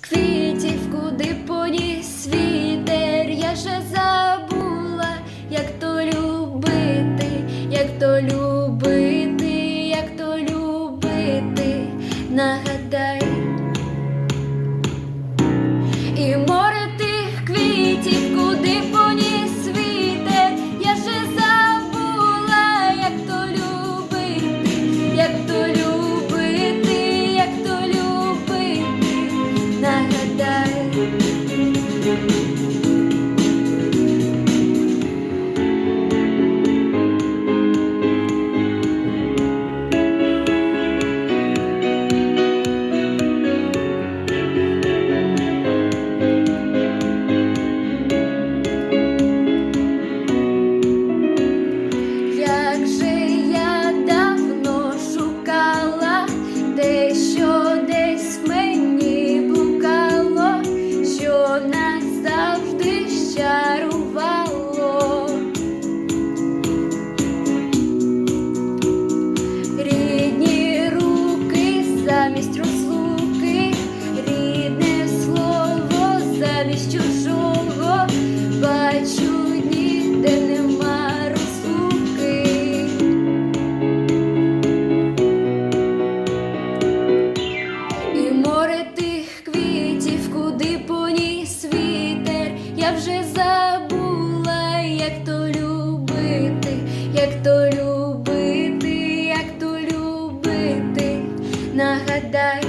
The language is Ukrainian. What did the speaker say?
Квітів, куди поніс вітер, я ще забула, як то любити, як то любити, як то любити. замість розлуки, рідне слово замість чужого. ada